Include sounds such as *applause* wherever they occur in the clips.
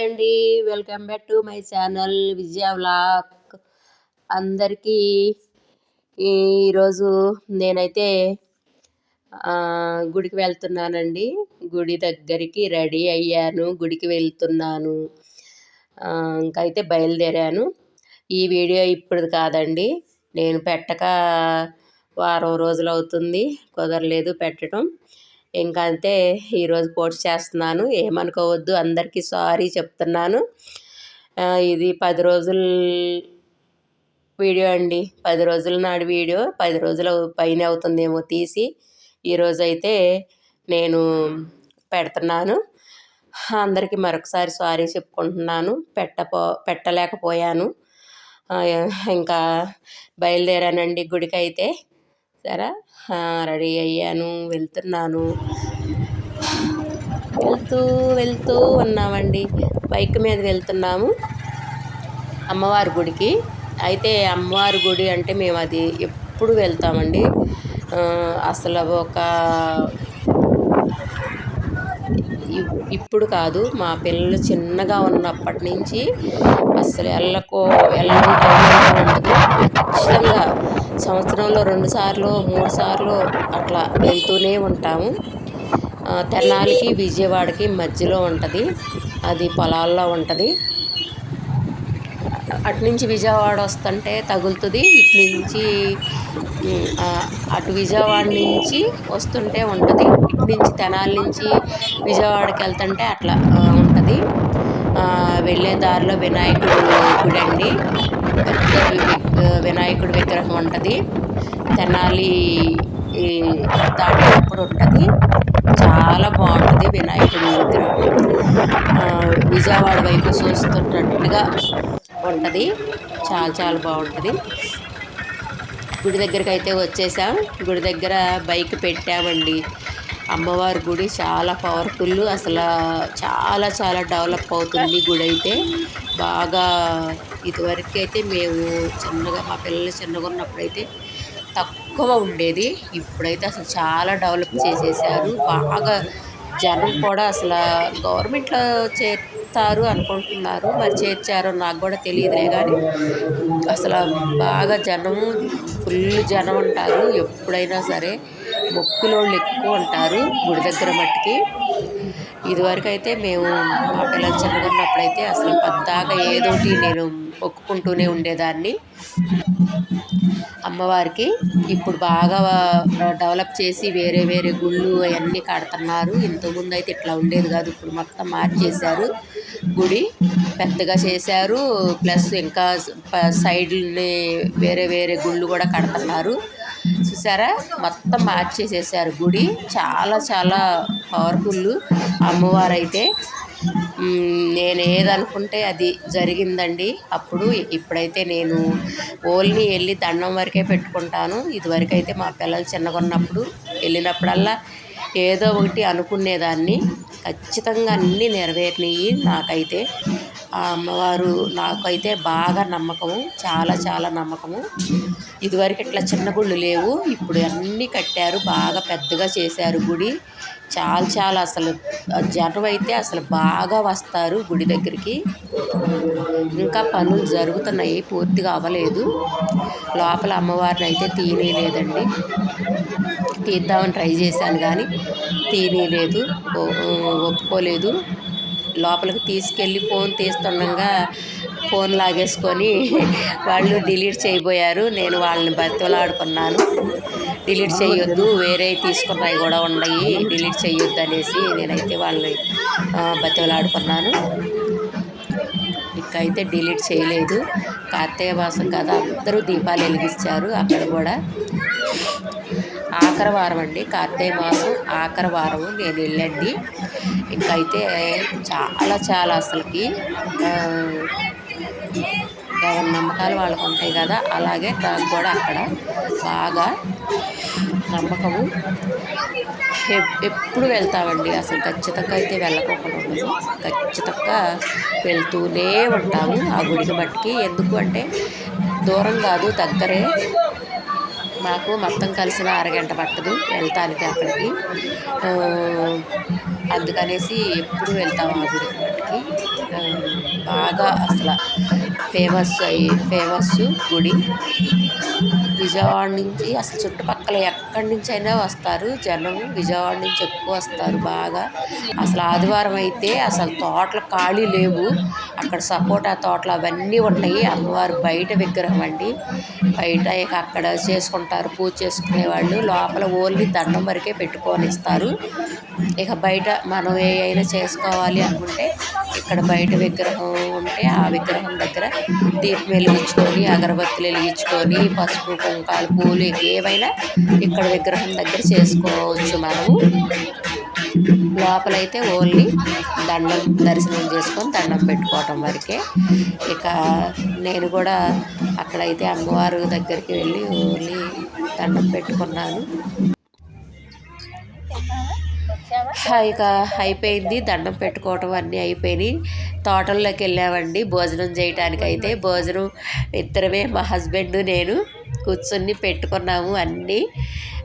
అండి. Welcome back to my channel Vijaya vlog. అందరికీ ఈరోజు నేనైతే గుడికి వెళ్తున్నానండి. గుడి దగ్గరికి రెడీ అయ్యాను. గుడికి వెళ్తున్నాను. ఇంకైతే బయలుదేరాను. ఈ వీడియో ఇప్పుడు కాదండి. నేను పెట్టక వారం రోజులు అవుతుంది. కుదరలేదు పెట్టడం ఇంకా అంతే ఈరోజు పోస్ట్ చేస్తున్నాను ఏమనుకోవద్దు అందరికీ సారీ చెప్తున్నాను. ఇది పది రోజుల వీడియో అండి. పది రోజుల నాడు వీడియో పది రోజుల పైన అవుతుందేమో తీసి. ఈరోజు అయితే నేను పెడుతున్నాను. అందరికీ మరొకసారి సారీ చెప్పుకుంటున్నాను. పెట్టపో పెట్టలేకపోయాను. ఇంకా బయలుదేరానండి గుడికి అయితే సరే? రెడీ అయ్యాను. వెళ్తున్నాను. వెళ్తూ వెళ్తూ ఉన్నామండి. బైక్ మీద వెళ్తున్నాము. అమ్మవారి గుడికి. అయితే అమ్మవారి గుడి అంటే మేము అది ఎప్పుడు వెళ్తామండి. అసలు ఒక ఇప్పుడు కాదు. మా పిల్లలు చిన్నగా ఉన్నప్పటి నుంచి అసలు వెళ్ళకో వెళ్ళడం ఉండదు సంవత్సరంలో రెండు సార్లు మూడు సార్లు అట్లా వెళ్తూనే ఉంటాము. తెనాలికి విజయవాడకి మధ్యలో ఉంటుంది. అది పొలాల్లో ఉంటుంది. అటు నుంచి విజయవాడ వస్తుంటే తగులుతుంది. ఇటు నుంచి అటు విజయవాడ నుంచి వస్తుంటే ఉంటుంది. ఇటు నుంచి తెనాలి నుంచి విజయవాడకి వెళ్తుంటే అట్లా ఉంటుంది. వెళ్ళే దారిలో వినాయకుడు గుడి అండి. పెద్ద వినాయకుడి విగ్రహం ఉంటుంది. తెనాలి దాటేటప్పుడు ఉంటుంది. చాలా బాగుంటుంది వినాయకుడి విగ్రహం. విజయవాడ వైపు చూస్తున్నట్టుగా ఉంటుంది. చాలా చాలా బాగుంటుంది. గుడి దగ్గరికి అయితే వచ్చేసాం. గుడి దగ్గర బైక్ పెట్టామండి. అమ్మవారి గుడి చాలా పవర్ఫుల్. అసలు చాలా చాలా డెవలప్ అవుతుంది గుడి అయితే బాగా ఇదివరకు అయితే మేము చిన్నగా మా పిల్లలు చిన్నగా ఉన్నప్పుడు అయితే తక్కువ ఉండేది. ఇప్పుడైతే అసలు చాలా డెవలప్ చేసేసారు. బాగా జనం కూడా అసలు గవర్నమెంట్లో చేస్తారు అనుకుంటున్నారు. మరి చేర్చారో నాకు కూడా తెలియదులే కానీ అసలు బాగా జనము ఫుల్ జనం ఉంటారు. ఎప్పుడైనా సరే మొక్కులోళ్ళు ఎక్కువ ఉంటారు గుడి దగ్గర మట్టికి. ఇదివరకు అయితే మేము మా పిల్లలు చిన్నగున్నప్పుడైతే అసలు పద్దాగా ఏదోటి నేను మొక్కుకుంటూనే ఉండేదాన్ని. అమ్మవారికి ఇప్పుడు బాగా డెవలప్ చేసి వేరే వేరే గుళ్ళు అవన్నీ కడుతున్నారు. ఇంతకుముందు అయితే ఇట్లా ఉండేది కాదు. ఇప్పుడు మొత్తం మార్చేశారు. గుడి పెద్దగా చేశారు. ప్లస్ ఇంకా సైడ్ని వేరే వేరే గుళ్ళు కూడా కడుతున్నారు. చూసారా? మొత్తం మార్చేసేసారు గుడి. చాలా చాలా పవర్ఫుల్ అమ్మవారు అయితే నేను ఏదనుకుంటే అది జరిగిందండి. అప్పుడు ఇప్పుడైతే నేను ఓన్లీ వెళ్ళి దండం వరకే పెట్టుకుంటాను. ఇదివరకు అయితే మా పిల్లలు చిన్నగా ఉన్నప్పుడు వెళ్ళినప్పుడల్లా ఏదో ఒకటి అనుకునేదాన్ని. ఖచ్చితంగా అన్నీ నెరవేరినాయి నాకైతే. ఆ అమ్మవారు నాకైతే బాగా నమ్మకము చాలా చాలా నమ్మకము. ఇదివరకు ఇట్లా చిన్న గుళ్ళు లేవు ఇప్పుడు అన్నీ కట్టారు బాగా పెద్దగా చేశారు గుడి. చాలా చాలా అసలు జనం అయితే అసలు బాగా వస్తారు గుడి దగ్గరికి. ఇంకా పనులు జరుగుతున్నాయి పూర్తిగా అవ్వలేదు. లోపల అమ్మవారిని అయితే తీయలేదండి తీద్దామని ట్రై చేశాను కానీ తీయలేదు ఒప్పుకోలేదు. లోపలికి తీసుకెళ్ళి ఫోన్ తీస్తుండగా ఫోన్ లాగేసుకొని వాళ్ళు డిలీట్ చేయబోయారు. నేను వాళ్ళని బతిలాడుకున్నాను డిలీట్ చేయొద్దు వేరే తీసుకున్నవి కూడా ఉన్నాయి. డిలీట్ చేయొద్దు అనేసి నేనైతే వాళ్ళని బతిలాడుకున్నాను అయితే డిలీట్ చేయలేదు. కార్తీక మాసం కదా అందరూ దీపాలు వెలిగించారు అక్కడ కూడా. ఆఖరి వారం అండి. కార్తీక మాసం ఆఖరి వారం నేను వెళ్ళండి. ఇంకైతే చాలా చాలా అసలుకి ఎవరి నమ్మకాలు వాళ్ళకు ఉంటాయి కదా అలాగే నాకు కూడా అక్కడ బాగా నమ్మకము. ఎప్పుడు వెళ్తామండి అసలు ఖచ్చితంగా అయితే వెళ్ళకోకుండా ఉండదు. ఖచ్చితంగా వెళ్తూనే ఉంటాము ఆ గుడికి మట్టికి. ఎందుకు అంటే దూరం కాదు దగ్గరే. మాకు మొత్తం కలిసిన అరగంట పట్టదు వెళ్తానికి అక్కడికి. అందుకనేసి ఎప్పుడు వెళ్తాము ఆ గుడికి. బాగా అసలు ఫేమస్ అయ్యి ఫేమస్ గుడి. విజయవాడ నుంచి అసలు చుట్టుపక్కల ఎక్కడి నుంచి అయినా వస్తారు. జనం విజయవాడ నుంచి ఎక్కువ వస్తారు బాగా. అసలు ఆదివారం అయితే అసలు తోటలు ఖాళీ లేవు. అక్కడ సపోటా తోటలు అవన్నీ ఉన్నాయి అమ్మవారు బయట విగ్రహం అండి. బయట ఇక అక్కడ చేసుకుంటారు. పూజ చేసుకునే వాళ్ళు. లోపల ఓన్లీ దండం వరకే పెట్టుకొని ఇస్తారు. ఇక బయట మనం ఏ అయినా చేసుకోవాలి అనుకుంటే ఇక్కడ బయట విగ్రహం ఉంటే ఆ విగ్రహం దగ్గర దీపం వెలిగించుకొని అగరబత్తులు వెలిగించుకొని పసుపు కుంకాలు పూలు ఏవైనా ఇక్కడ విగ్రహం దగ్గర చేసుకోవచ్చు మనము. లోపలైతే ఓన్లీ దండం దర్శనం చేసుకొని దండం పెట్టుకోవటం వరకే. ఇక నేను కూడా అక్కడైతే అమ్మవారు దగ్గరికి వెళ్ళి ఓన్లీ దండం పెట్టుకున్నాను. ఇక అయిపోయింది. దండం పెట్టుకోవటం అన్నీ అయిపోయినాయి. తోటల్లోకి వెళ్ళామండి భోజనం చేయటానికి అయితే భోజనం ఇద్దరమే మా హస్బెండ్ నేను కూర్చొని పెట్టుకున్నాము అన్నీ.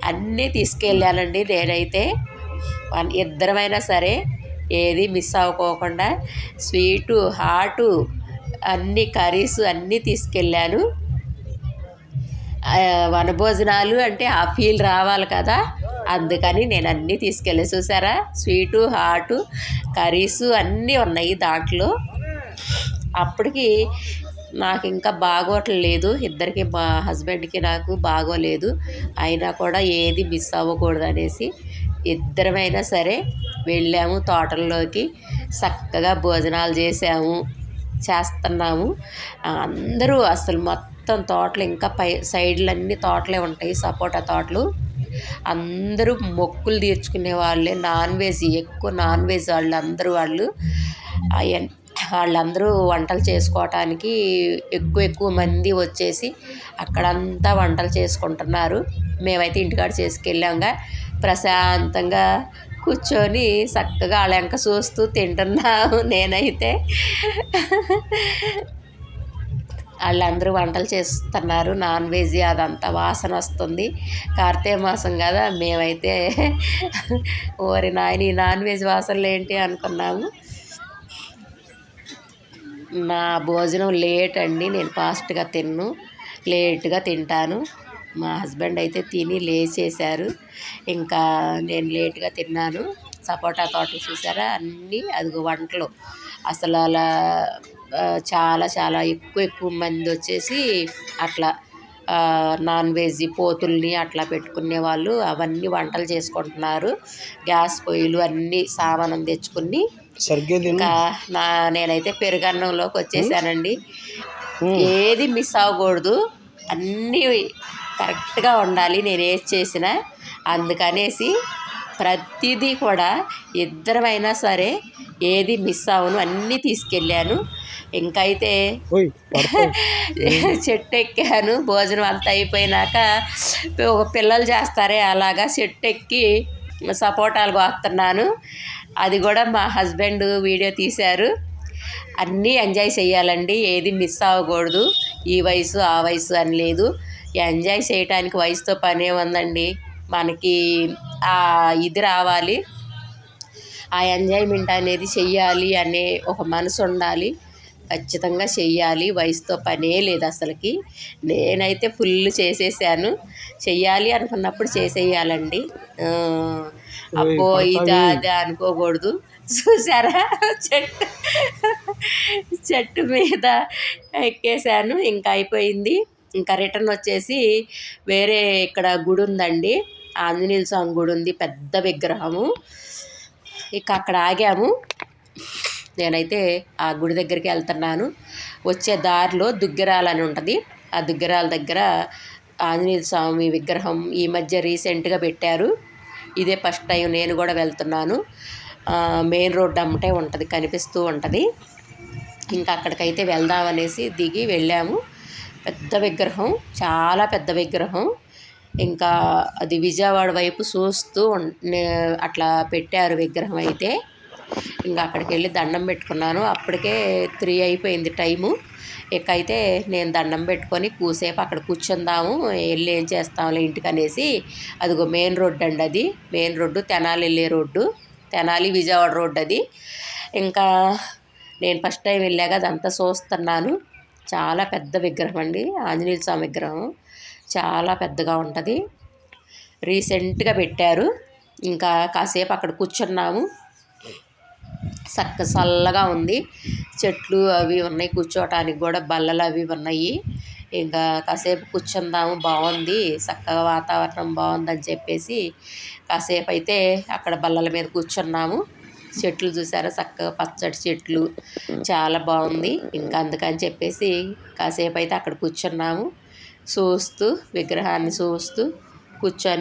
అన్నీ తీసుకెళ్ళానండి నేనైతే. ఇద్దరమైనా సరే ఏది మిస్ అవ్వకోకుండా స్వీటు హాటు అన్ని కర్రీస్ అన్నీ తీసుకెళ్ళాను. వనభోజనాలు అంటే ఆ ఫీల్ రావాలి కదా. అందుకని నేను అన్నీ తీసుకెళ్ళి. చూసారా? స్వీటు హాటు కర్రీసు అన్నీ ఉన్నాయి దాంట్లో. అప్పటికి నాకు ఇంకా బాగోట్లేదు. ఇద్దరికి మా హస్బెండ్కి నాకు బాగోలేదు. అయినా కూడా ఏది మిస్ అవ్వకూడదు అనేసి ఇద్దరమైనా సరే వెళ్ళాము తోటల్లోకి. చక్కగా భోజనాలు చేసాము చేస్తున్నాము. అందరూ అసలు మొత్తం తోటలు ఇంకా పై సైడ్లన్నీ తోటలే ఉంటాయి సపోటా తోటలు. అందరూ మొక్కులు తీర్చుకునే వాళ్ళే. నాన్ వెజ్ ఎక్కువ నాన్ వెజ్ వాళ్ళు. అందరూ వాళ్ళు వాళ్ళందరూ వంటలు చేసుకోవటానికి ఎక్కువ ఎక్కువ మంది వచ్చేసి అక్కడంతా వంటలు చేసుకుంటున్నారు. మేమైతే ఇంటికాడ చేసుకెళ్ళాంగా ప్రశాంతంగా కూర్చొని చక్కగా వాళ్ళ వెంక చూస్తూ తింటున్నాము నేనైతే. వాళ్ళందరూ వంటలు చేస్తున్నారు. నాన్ వెజ్ అదంతా వాసన వస్తుంది. కార్తీక మాసం కదా మేమైతే *laughs* ఓరి నాయన నాన్ వెజ్ వాసనలు ఏంటి అనుకున్నాము. నా భోజనం లేట్ అండి నేను ఫాస్ట్గా తిన్ను లేట్గా తింటాను. మా హస్బెండ్ అయితే తిని లేచేశారు. ఇంకా నేను లేట్గా తిన్నాను. సపోటా తోటలు చూసారా? అన్నీ అదిగో వంటలు. అసలు అలా చాలా చాలా ఎక్కువ ఎక్కువ మంది వచ్చేసి అట్లా నాన్ వెజ్ పోతుల్ని అట్లా పెట్టుకునే వాళ్ళు అవన్నీ వంటలు చేసుకుంటున్నారు. గ్యాస్ పొయ్యిలు అన్నీ సామానం తెచ్చుకుని ఇంకా నా నేనైతే పెరుగన్నంలోకి వచ్చేసానండి. ఏది మిస్ అవ్వకూడదు. అన్నీ కరెక్ట్గా ఉండాలి. నేను ఏది చేసినా అందుకనేసి ప్రతిదీ కూడా ఇద్దరమైనా సరే ఏది మిస్ అవ్వను అన్నీ తీసుకెళ్ళాను. ఇంకైతే *laughs* చెట్టు ఎక్కాను భోజనం అంతా అయిపోయినాక ఒక పిల్లలు చేస్తారే అలాగా చెట్టు ఎక్కి సపోటాలు కోస్తున్నాను. అది కూడా మా హస్బెండ్ వీడియో తీశారు. అన్నీ ఎంజాయ్ చేయాలండి. ఏది మిస్ అవ్వకూడదు. ఈ వయసు ఆ వయసు అని లేదు ఎంజాయ్ చేయటానికి వయసుతో పనే ఉందండి. మనకి ఆ ఇది రావాలి. ఆ ఎంజాయ్మెంట్ అనేది చెయ్యాలి అనే ఒక మనసు ఉండాలి. ఖచ్చితంగా చెయ్యాలి. వయసుతో పనే లేదు అసలుకి. నేనైతే ఫుల్ చేసేసాను. చెయ్యాలి అనుకున్నప్పుడు చేసేయాలండి. అబ్బో ఇది అది అనుకోకూడదు. చూసారా? చెట్టు చెట్టు మీద ఎక్కేసాను. ఇంకా అయిపోయింది. ఇంకా రిటర్న్ వచ్చేసి వేరే ఇక్కడ గుడి ఉందండి. ఆంజనేయ స్వామి గుడి ఉంది పెద్ద విగ్రహము. ఇక అక్కడ ఆగాము. నేనైతే ఆ గుడి దగ్గరికి వెళ్తున్నాను. వచ్చే దారిలో దుగ్గిరాలు అని ఉంటుంది. ఆ దుగ్గిరాల దగ్గర ఆంజనేయ స్వామి విగ్రహం ఈ మధ్య రీసెంట్గా పెట్టారు. ఇదే ఫస్ట్ టైం నేను కూడా వెళ్తున్నాను. మెయిన్ రోడ్ అమ్మటే ఉంటుంది కనిపిస్తూ ఉంటుంది. ఇంకా అక్కడికైతే వెళ్దామనేసి దిగి వెళ్ళాము. పెద్ద విగ్రహం చాలా పెద్ద విగ్రహం. ఇంకా అది విజయవాడ వైపు చూస్తూ అట్లా పెట్టారు విగ్రహం అయితే. ఇంకా అక్కడికి వెళ్ళి దండం పెట్టుకున్నాను. అప్పటికే త్రీ అయిపోయింది టైము. ఇక అయితే నేను దండం పెట్టుకొని కూసేపు అక్కడ కూర్చుందాము వెళ్ళి ఏం చేస్తాంలే ఇంటికి అనేసి అదిగో మెయిన్ రోడ్డు అండి అది. మెయిన్ రోడ్డు తెనాలి వెళ్ళే రోడ్డు. తెనాలి విజయవాడ రోడ్డు అది. ఇంకా నేను ఫస్ట్ టైం వెళ్ళాక అదంతా చూస్తున్నాను. చాలా పెద్ద విగ్రహం అండి. ఆంజనేయ స్వామి విగ్రహం. చాలా పెద్దగా ఉంటుంది. రీసెంట్గా పెట్టారు. ఇంకా కాసేపు అక్కడ కూర్చున్నాము. చక్క చల్లగా ఉంది. చెట్లు అవి ఉన్నాయి కూర్చోవటానికి కూడా బల్లలు అవి ఉన్నాయి. ఇంకా కాసేపు కూర్చుందాము బాగుంది. చక్కగా వాతావరణం బాగుందని చెప్పేసి కాసేపు అయితే అక్కడ బల్లల మీద కూర్చున్నాము. చెట్లు చూసారా? చక్కగా పచ్చడి చెట్లు. చాలా బాగుంది. ఇంకా అందుకని చెప్పేసి కాసేపు అయితే అక్కడ కూర్చున్నాము. చూస్తూ విగ్రహాన్ని చూస్తూ కూర్చొని